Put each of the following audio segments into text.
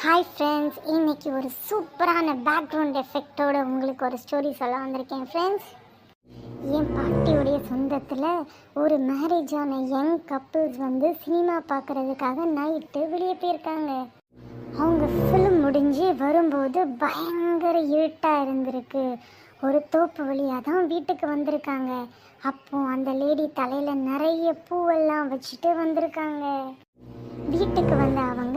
Hi friends இன்னைக்கு ஒரு சூப்பரான பேக்ரவுண்ட் எஃபெக்டோட உங்களுக்கு ஒரு ஸ்டோரி சொல்ல வந்திருக்கேன் ஃப்ரெண்ட்ஸ் என் பாட்டியுடைய சொந்தத்தில் ஒரு மேரேஜான யங் கப்புள்ஸ் வந்து சினிமா பார்க்குறதுக்காக நைட்டு வெளியே போயிருக்காங்க. அவங்க ஃபிலிம் முடிஞ்சு வரும்போது பயங்கர இருட்டாக இருந்திருக்கு. ஒரு தோப்பு வழியாக தான் வீட்டுக்கு வந்திருக்காங்க. அப்போ அந்த லேடி தலையில் நிறைய பூவெல்லாம் வச்சுட்டு வந்திருக்காங்க. வீட்டுக்கு வந்த அவங்க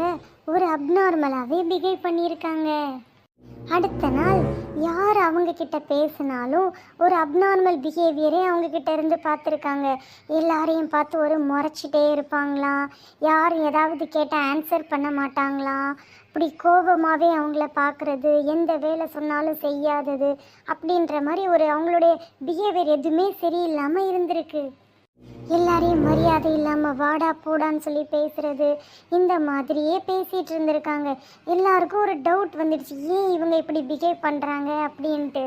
ஒரு அப்நார்மலாகவே பிஹேவ் பண்ணியிருக்காங்க. அடுத்த நாள் யார் அவங்க கிட்ட பேசினாலும் ஒரு அப்நார்மல் பிஹேவியரே அவங்க கிட்ட இருந்து பார்த்துருக்காங்க. எல்லாரையும் பார்த்து ஒரு முறைச்சிட்டே இருப்பாங்களாம் யாரும் ஏதாவது கேட்டால் ஆன்சர் பண்ண மாட்டாங்களாம் இப்படி கோபமாகவே அவங்கள பார்க்குறது எந்த வேலை சொன்னாலும் செய்யாதது அப்படின்ற மாதிரி ஒரு அவங்களுடைய பிஹேவியர் எதுவுமே சரியில்லாமல் இருந்திருக்கு. எல்லாரையும் மரியாதை இல்லாமல் வாடா போடான்னு சொல்லி பேசுகிறது இந்த மாதிரியே பேசிகிட்டு இருந்திருக்காங்க. எல்லாருக்கும் ஒரு டவுட் வந்துடுச்சு. ஏன் இவங்க இப்படி பிஹேவ் பண்ணுறாங்க அப்படின்ட்டு.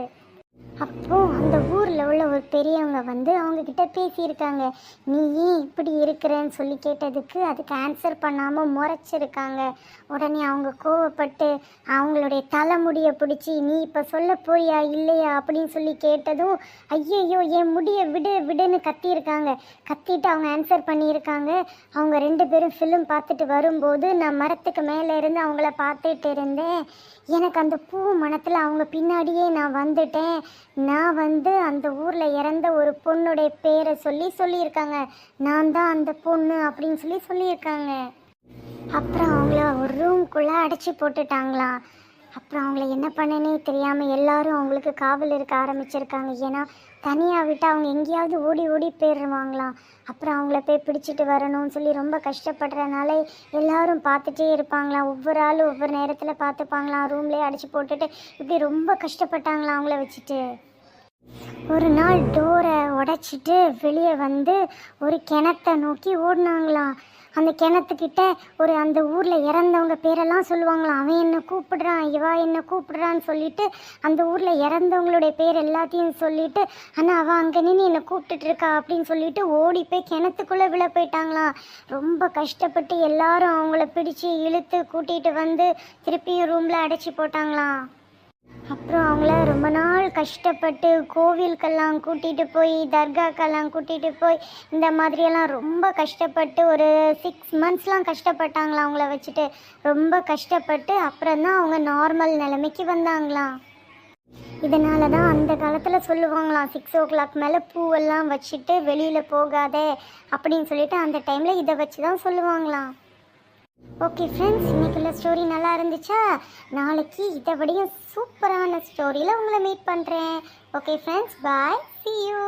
அப்போது அந்த ஊரில் உள்ள ஒரு பெரியவங்க வந்து அவங்கக்கிட்ட பேசியிருக்காங்க. நீ ஏன் இப்படி இருக்கிறேன்னு சொல்லி கேட்டதுக்கு அதுக்கு ஆன்சர் பண்ணாமல் முறைச்சிருக்காங்க. உடனே அவங்க கோவப்பட்டு அவங்களுடைய தலைமுடியை பிடிச்சி நீ இப்போ சொல்ல போறியா இல்லையா? அப்படின்னு சொல்லி கேட்டதும் ஐயையோ என் முடியை விடு விடுன்னு கத்தியிருக்காங்க. கத்திட்டு அவங்க ஆன்சர் பண்ணியிருக்காங்க. அவங்க ரெண்டு பேரும் ஃபிலிம் பார்த்துட்டு வரும்போது நான் மரத்துக்கு மேலே இருந்து அவங்கள பார்த்துட்டு இருந்தேன். எனக்கு அந்த பூ மனத்தில் அவங்க பின்னாடியே நான் வந்துட்டேன். நான் வந்து அந்த அந்த ஊரில் இறந்த ஒரு பொண்ணுடைய பேரை சொல்லி சொல்லியிருக்காங்க. நான் தான் அந்த பொண்ணு அப்படின்னு சொல்லி சொல்லியிருக்காங்க. அப்புறம் அவங்கள ஒரு ரூம்குள்ளே அடைச்சி போட்டுட்டாங்களாம். அப்புறம் அவங்கள என்ன பண்ணனே தெரியாமல் எல்லாரும் அவங்களுக்கு காவல் இருக்க ஆரம்பிச்சிருக்காங்க. ஏன்னா தனியாக விட்டு அவங்க எங்கேயாவது ஓடி ஓடி போயிடுவாங்களாம் அப்புறம் அவங்கள போய் பிடிச்சிட்டு வரணும்னு சொல்லி ரொம்ப கஷ்டப்படுறதுனால எல்லாரும் பார்த்துட்டே இருப்பாங்களாம். ஒவ்வொரு ஆளும் ஒவ்வொரு நேரத்தில் பார்த்துப்பாங்களாம். ரூம்லேயே அடைச்சி போட்டுட்டு இப்படி ரொம்ப கஷ்டப்பட்டாங்களாம் அவங்கள வச்சுட்டு. ஒரு நாள் டோரை உடைச்சிட்டு வெளியே வந்து ஒரு கிணத்தை நோக்கி ஓடினாங்களாம். அந்த கிணத்துக்கிட்ட ஒரு அந்த ஊரில் இறந்தவங்க பேரெல்லாம் சொல்லுவாங்களாம். அவன் என்ன கூப்பிடுறான்? இவா என்ன கூப்பிடுறான்னு சொல்லிட்டு அந்த ஊரில் இறந்தவங்களுடைய பேர் எல்லாத்தையும் சொல்லிட்டு ஆனால் அவள் அங்கே நின்று என்னை கூப்பிட்டுட்டு இருக்கா? அப்படின்னு சொல்லிட்டு ஓடி போய் கிணத்துக்குள்ளே விழ போயிட்டாங்களாம். ரொம்ப கஷ்டப்பட்டு எல்லாரும் அவங்கள பிடிச்சு இழுத்து கூட்டிகிட்டு வந்து திருப்பியும் ரூமில் அடைச்சி போட்டாங்களாம். அப்புறம் அவங்கள ரொம்ப நாள் கஷ்டப்பட்டு கோவிலுக்கெல்லாம் கூட்டிகிட்டு போய் தர்காக்கெல்லாம் கூட்டிகிட்டு போய் இந்த மாதிரியெல்லாம் ரொம்ப கஷ்டப்பட்டு ஒரு சிக்ஸ் மந்த்ஸ்லாம் கஷ்டப்பட்டாங்களாம் அவங்கள வச்சுட்டு. ரொம்ப கஷ்டப்பட்டு அப்புறம் தான் அவங்க நார்மல் நிலைமைக்கு வந்தாங்களாம் இதனால தான் அந்த காலத்தில் சொல்லுவாங்களாம் சிக்ஸ் ஓ கிளாக் மேலே பூவெல்லாம் வச்சுட்டு வெளியில் போகாதே அப்படின்னு சொல்லிட்டு அந்த டைமில் இதை வச்சு தான் சொல்லுவாங்களாம் ஓகே ஃப்ரெண்ட்ஸ் இன்னைக்குள்ள ஸ்டோரி நல்லா இருந்துச்சா? நாளைக்கு இதை விடையும் சூப்பரான ஸ்டோரியில் உங்களை மீட் பண்ணுறேன் okay friends bye see you